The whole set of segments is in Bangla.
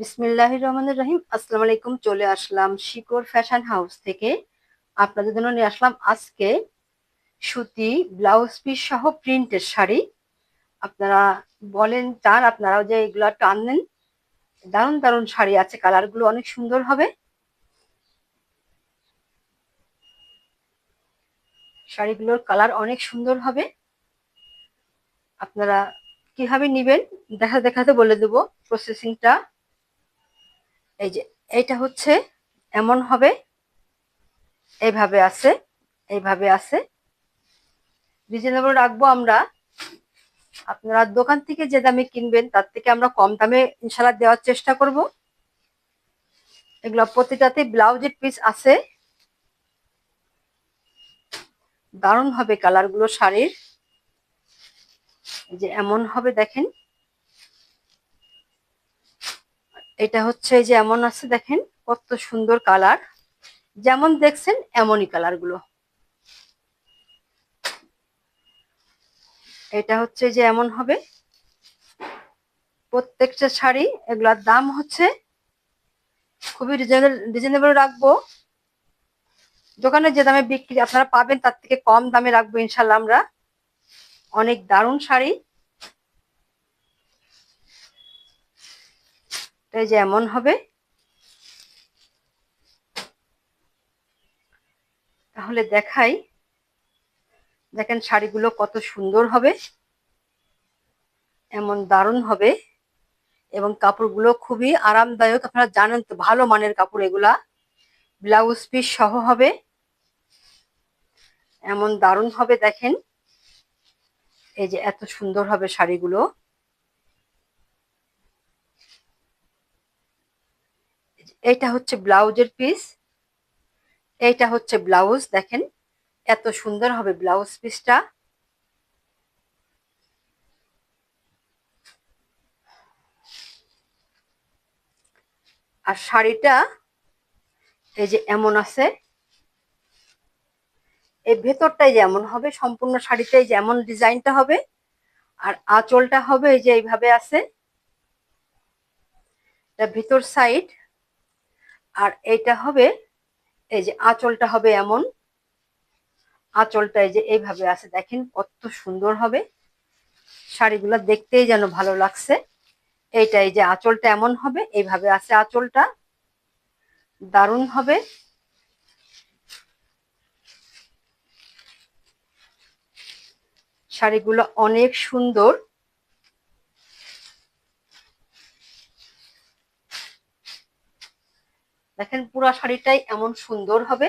বিসমিল্লাহ রহমান রহিম। আসসালামু আলাইকুম, চলে আসলাম শিকর ফ্যাশন হাউস থেকে। আপনাদের জন্য নিয়ে আসলাম আজকে সুতি, ব্লাউজ পিস সহ প্রিন্টের শাড়ি। আপনারা বলেন চান, আপনারাও যে এগুলো টানেন। দারুণ দারুণ শাড়ি আছে, কালারগুলো অনেক সুন্দর হবে। শাড়িগুলোর কালার অনেক সুন্দর হবে। আপনারা কীভাবে নিবেন, দেখা দেখাতে বলে দেবো প্রসেসিংটা এই যে, এইটা হচ্ছে, এমন হবে এইভাবে আছে এইভাবে আছে। রিজনেবল রাখব আমরা। আপনারা দোকান থেকে যে দামে কিনবেন, তার থেকে আমরা কম দামে ইনশাল্লাহ দেওয়ার চেষ্টা করব। এগুলো প্রতিটাতে ব্লাউজের পিস আছে। দারুণ হবে কালারগুলো শাড়ির। যে, এমন হবে, দেখেন। এটা হচ্ছে যে এমন আছে, দেখেন কত সুন্দর কালার। যেমন দেখছেন এমনই কালারগুলো। এটা হচ্ছে যে এমন হবে। প্রত্যেকটা শাড়ি এগুলার দাম হচ্ছে খুবই রিজনেবল রাখব। দোকানে যে দামে বিক্রি আপনারা পাবেন, তার থেকে কম দামে রাখব ইনশাল্লাহ আমরা। অনেক দারুণ শাড়ি। এই যে এমন হবে। তাহলে দেখাই। দেখেন শাড়িগুলো কত সুন্দর হবে। এমন দারুণ হবে। এবং কাপড়গুলো খুবই আরামদায়ক। আপনারা জানেন তো, ভালো মানের কাপড় এগুলা। ব্লাউজ পিস সহ হবে। এমন দারুণ হবে, দেখেন। এই যে এত সুন্দর হবে শাড়িগুলো। এইটা হচ্ছে ব্লাউজের পিস এইটা হচ্ছে ব্লাউজ, দেখেন এত সুন্দর হবে ব্লাউজ পিসটা আর শাড়িটা এই যে এমন আছে, এই ভেতরটাই যেমন হবে, সম্পূর্ণ শাড়িটাই যেমন ডিজাইনটা হবে, আর আঁচলটা হবে এই যে এইভাবে আছে। ভিতর সাইড আর এইটা হবে, এই যে আঁচলটা হবে এমন। আঁচলটা এই যে এইভাবে আছে, দেখেন কত সুন্দর হবে। শাড়িগুলো দেখতেই যেন ভালো লাগছে। এইটা এই যে আঁচলটা এমন হবে, এইভাবে আছে আঁচলটা। দারুণ হবে। শাড়িগুলো অনেক সুন্দর। দেখেন পুরো শাড়িটাই এমন সুন্দর হবে।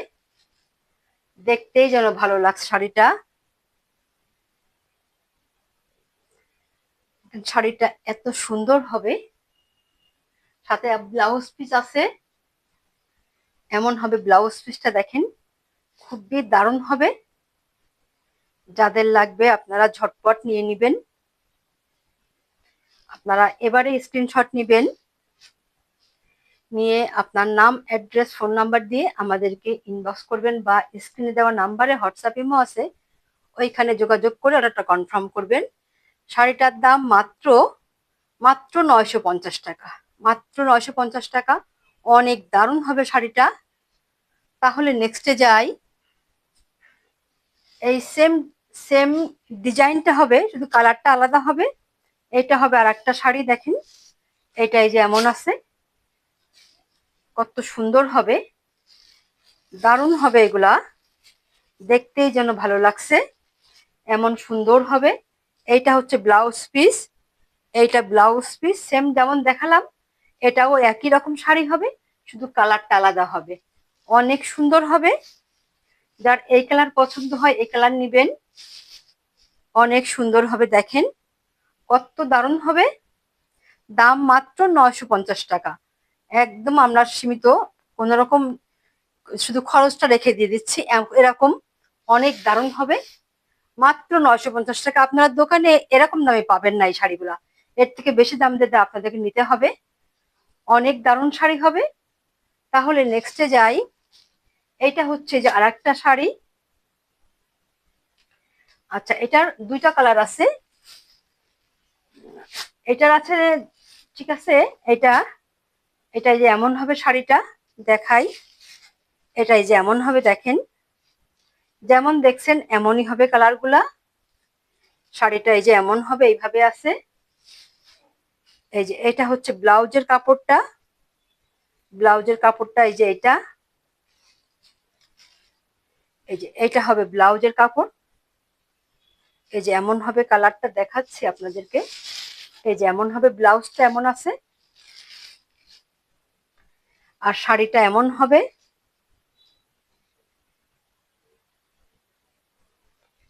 দেখতেই যেন ভালো লাগছে শাড়িটা। শাড়িটা এত সুন্দর হবে। সাথে ব্লাউজ পিস আছে। এমন হবে ব্লাউজ পিসটা দেখেন। খুবই দারুণ হবে। যাদের লাগবে আপনারা ঝটপট নিয়ে নিবেন। আপনারা এবারে স্ক্রিনশট নিবেন। নিয়ে আপনার নাম অ্যাড্রেস ফোন নাম্বার দিয়ে আমাদেরকে ইনবক্স করবেন বা স্ক্রিনে দেওয়া নাম্বারে হোয়াটসঅ্যাপ ইমো আছে, ওইখানে যোগাযোগ করে অর্ডারটা কনফার্ম করবেন। শাড়িটার দাম মাত্র মাত্র নয়শো পঞ্চাশ টাকা। মাত্র নয়শো পঞ্চাশ টাকা। অনেক দারুণ হবে শাড়িটা। তাহলে নেক্সটে যাই। এই সেম সেম ডিজাইনটা হবে, শুধু কালারটা আলাদা হবে। এটা হবে আর একটা শাড়ি, দেখেন। এটাই যে এমন আছে। কত সুন্দর হবে। দারুণ হবে এগুলা। দেখতেই যেন ভালো লাগছে। এমন সুন্দর হবে। এইটা হচ্ছে ব্লাউজ পিস। এইটা ব্লাউজ পিস সেম যেমন দেখালাম, এটাও একই রকম শাড়ি হবে, শুধু কালারটা আলাদা হবে। অনেক সুন্দর হবে। যার এই কালার পছন্দ হয় এই কালার নিবেন। অনেক সুন্দর হবে দেখেন। কত দারুণ হবে। দাম মাত্র নয়শো পঞ্চাশ টাকা। একদম আমরা সীমিত। কোন রকম শুধু খরচটা রেখে দিয়ে দিচ্ছি। এরকম অনেক দারুণ হবে। মাত্র নয়শো পঞ্চাশ টাকা আপনার দোকানে এরকম দামে পাবেন না এই শাড়িগুলা। এর থেকে বেশি দাম দিতে আপনাদেরকে নিতে হবে। অনেক দারুণ শাড়ি হবে। তাহলে নেক্সটে যাই। এটা হচ্ছে যে আর একটা শাড়ি। আচ্ছা এটার দুইটা কালার আছে। এটার আছে, ঠিক আছে, এটা এটাই যে এমন হবে শাড়িটা, দেখাই। এটাই যে এমন হবে, দেখেন। যেমন দেখছেন, এমনই হবে কালারগুলা। শাড়িটা এই যে এমন হবে, এইভাবে আছে। এই যে এটা হচ্ছে ব্লাউজের কাপড়টা। ব্লাউজের কাপড়টা এই যে এটা। এই যে এটা হবে ব্লাউজের কাপড়। এই যে এমন হবে কালারটা দেখাচ্ছি আপনাদেরকে। এই যে এমন হবে, ব্লাউজটা এমন আছে। আর শাড়িটা এমন হবে।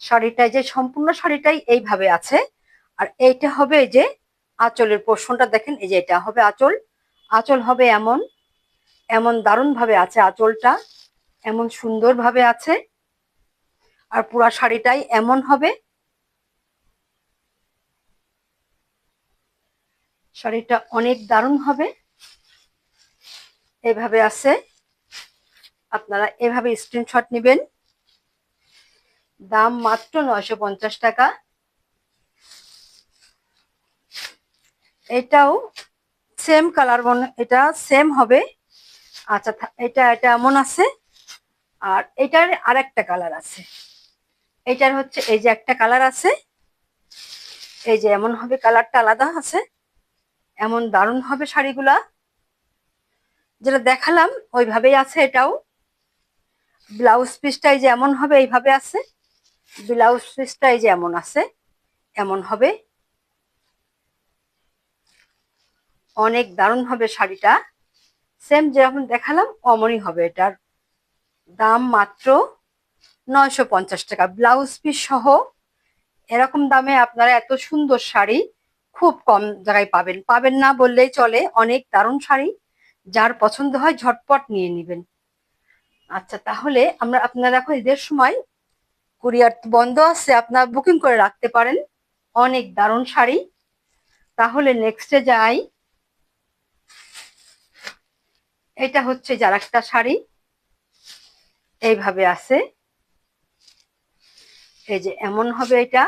শাড়িটা যে সম্পূর্ণ শাড়িটাই এইভাবে আছে। আর এইটা হবে যে আঁচলের পোর্শনটা দেখেন, এই যে এটা হবে আঁচল। আঁচল হবে এমন এমন দারুণ ভাবে আছে আঁচলটা, এমন সুন্দর ভাবে আছে। আর পুরা শাড়িটাই এমন হবে। শাড়িটা অনেক দারুণ হবে। এভাবে আছে। আপনারা এভাবে স্ক্রিনশট নেবেন। দাম মাত্র নয়শো পঞ্চাশ টাকা। এটাও সেম কালার এটা সেম হবে। আচ্ছা এটা এটা এমন আছে। আর এটার আর একটা কালার আছে। এটার হচ্ছে, এই যে একটা কালার আছে। এই যে এমন হবে কালারটা আলাদা আছে। এমন দারুণ হবে শাড়িগুলা। যেটা দেখালাম, ওইভাবেই আছে এটাও। ব্লাউজ পিসটা এই যে এমন হবে, এইভাবে আছে। ব্লাউজ পিসটা এই যে এমন আছে, এমন হবে। অনেক দারুণ হবে শাড়িটা। সেম যেরকম দেখালাম, অমনই হবে এটার। দাম মাত্র নয়শো পঞ্চাশ টাকা। ব্লাউজ পিস সহ এরকম দামে আপনারা এত সুন্দর শাড়ি খুব কম জায়গায় পাবেন। পাবেন না বললেই চলে, অনেক দারুণ শাড়ি। যার পছন্দ হয় ঝটপট নিয়ে নেবেন। আচ্ছা তাহলে আমরা আপনারা এখন ঈদের সময় কুরিয়ার বন্ধ আছে, আপনারা বুকিং করে রাখতে পারেন। অনেক দারুণ শাড়ি। তাহলে নেক্সটে যাই। এটা হচ্ছে যার একটা শাড়ি। এইভাবে আছে। এই যে এমন হবে এটা।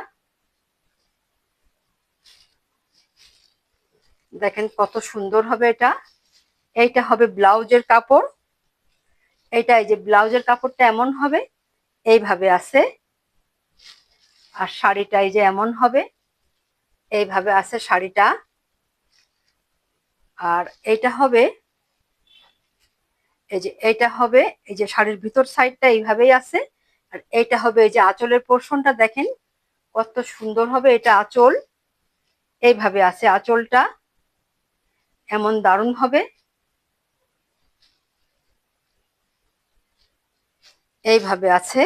দেখেন কত সুন্দর হবে এটা। এইটা হবে ব্লাউজের কাপড়। এইটা এই যে ব্লাউজের কাপড়টা এমন হবে, এইভাবে আছে। আর শাড়িটা এই যে এমন হবে, এইভাবে আছে শাড়িটা। আর এইটা হবে, এই যে এইটা হবে, এই যে শাড়ির ভিতর সাইডটা এইভাবেই আছে। আর এইটা হবে এই যে আঁচলের পোর্শনটা, দেখেন কত সুন্দর হবে এটা আঁচল। এইভাবে আছে আঁচলটা। এমন দারুণ হবে। এইভাবে আছে।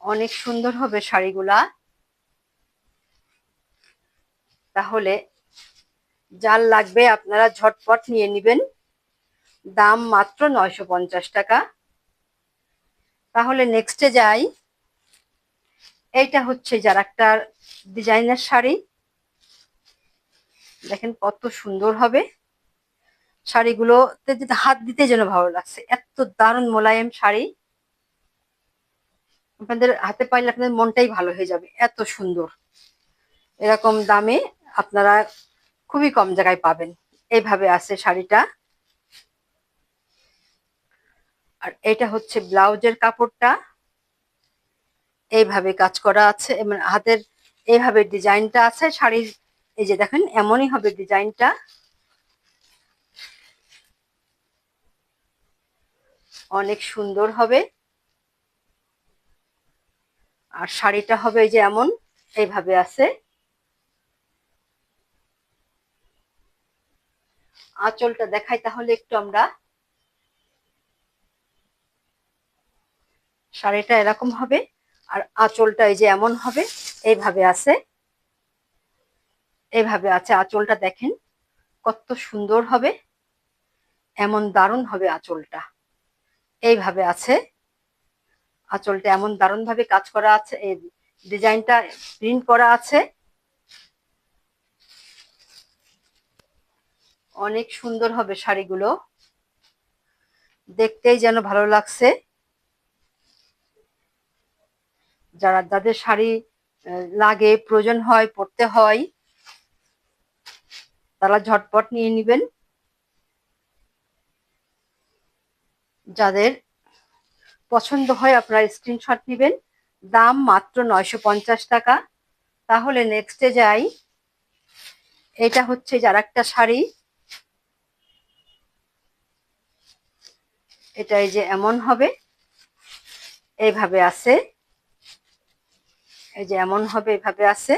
অনেক সুন্দর হবে শাড়িগুলা। তাহলে যার লাগবে আপনারা ঝটপট নিয়ে নেবেন। দাম মাত্র নয়শো পঞ্চাশ টাকা। তাহলে নেক্সটে যাই। এইটা হচ্ছে যার একটা ডিজাইনের শাড়ি। দেখেন কত সুন্দর হবে। শাড়িগুলোতে হাত দিতে যেন ভালো লাগছে। এত দারুণ মোলায়েম শাড়ি। আপনাদের হাতে পাইলে আপনাদের মনটাই ভালো হয়ে যাবে। এত সুন্দর। এরকম দামে আপনারা খুবই কম জায়গায় পাবেন। এইভাবে আছে শাড়িটা। আর এটা হচ্ছে ব্লাউজের কাপড়টা। এইভাবে কাজ করা আছে। হাতের এইভাবে ডিজাইনটা আছে শাড়ির। এই যে দেখেন, এমনই হবে ডিজাইনটা। অনেক সুন্দর হবে। আর শাড়িটা হবে যে এমন, এইভাবে আছে। আঁচলটা দেখাই তাহলে একটু আমরা। শাড়িটা এরকম হবে, আর আঁচলটা এই যে এমন হবে, এইভাবে আছে। এইভাবে আছে, আঁচলটা দেখেন। কত সুন্দর হবে, এমন দারুণ হবে আঁচলটা। এইভাবে আছে। আঁচলটা এমন দারুণ ভাবে কাজ করা আছে, এই ডিজাইনটা প্রিন্ট করা আছে। অনেক সুন্দর হবে শাড়িগুলো। দেখতেই যেন ভালো লাগছে। যারা, যাদের শাড়ি লাগে, প্রয়োজন হয় পড়তে হয়, তারা ঝটপট নিয়ে নেবেন। যাদের পছন্দ হয় আপনারা স্ক্রিনশট নেবেন। দাম মাত্র নয়শো পঞ্চাশ টাকা। তাহলে নেক্সটে যাই। এটা হচ্ছে যার একটা শাড়ি। এটা এই যে এমন হবে। এইভাবে আছে। এই যে এমন হবে, এভাবে আছে।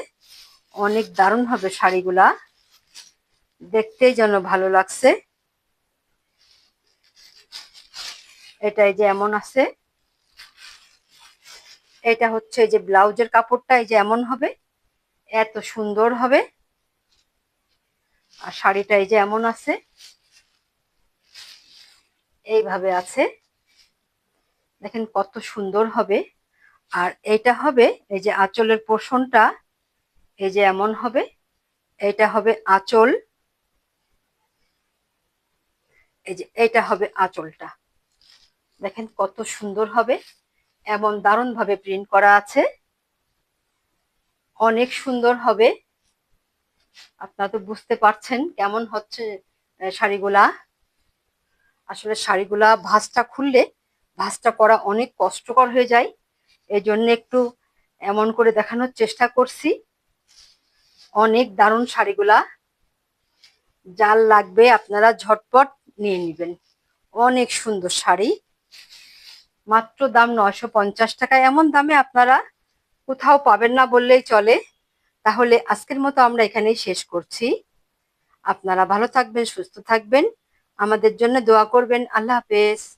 অনেক দারুণ হবে শাড়িগুলা। দেখতেই যেন ভালো লাগছে। এটা এই যে এমন আছে। এটা হচ্ছে এই যে ব্লাউজের কাপড়টা, এই যে এমন হবে। এত সুন্দর হবে। আর শাড়িটা এই যে এমন আছে। এইভাবে আছে। দেখেন কত সুন্দর হবে। আর এটা হবে এই যে আঁচলের পোষণটা এই যে এমন হবে। এটা হবে আঁচল। এই যে এটা হবে আঁচলটা। দেখেন কত সুন্দর হবে। এমন দারুণ ভাবে প্রিন্ট করা আছে। অনেক সুন্দর হবে। আপনারা তো বুঝতে পারছেন কেমন হচ্ছে শাড়িগুলা। আসলে শাড়িগুলা ভাঁজটা খুললে ভাঁজটা করা অনেক কষ্টকর হয়ে যায়। এই জন্য একটু এমন করে দেখানোর চেষ্টা করছি। অনেক দারুণ শাড়িগুলা। যার লাগবে আপনারা ঝটপট নিয়ে নেবেন। অনেক সুন্দর শাড়ি। মাত্র দাম নশো পঞ্চাশ টাকা। এমন দামে আপনারা কোথাও পাবেন না বললেই চলে। তাহলে আজকের মতো আমরা এখানেই শেষ করছি। আপনারা ভালো থাকবেন, সুস্থ থাকবেন। আমাদের জন্য দোয়া করবেন। আল্লাহ হাফেজ।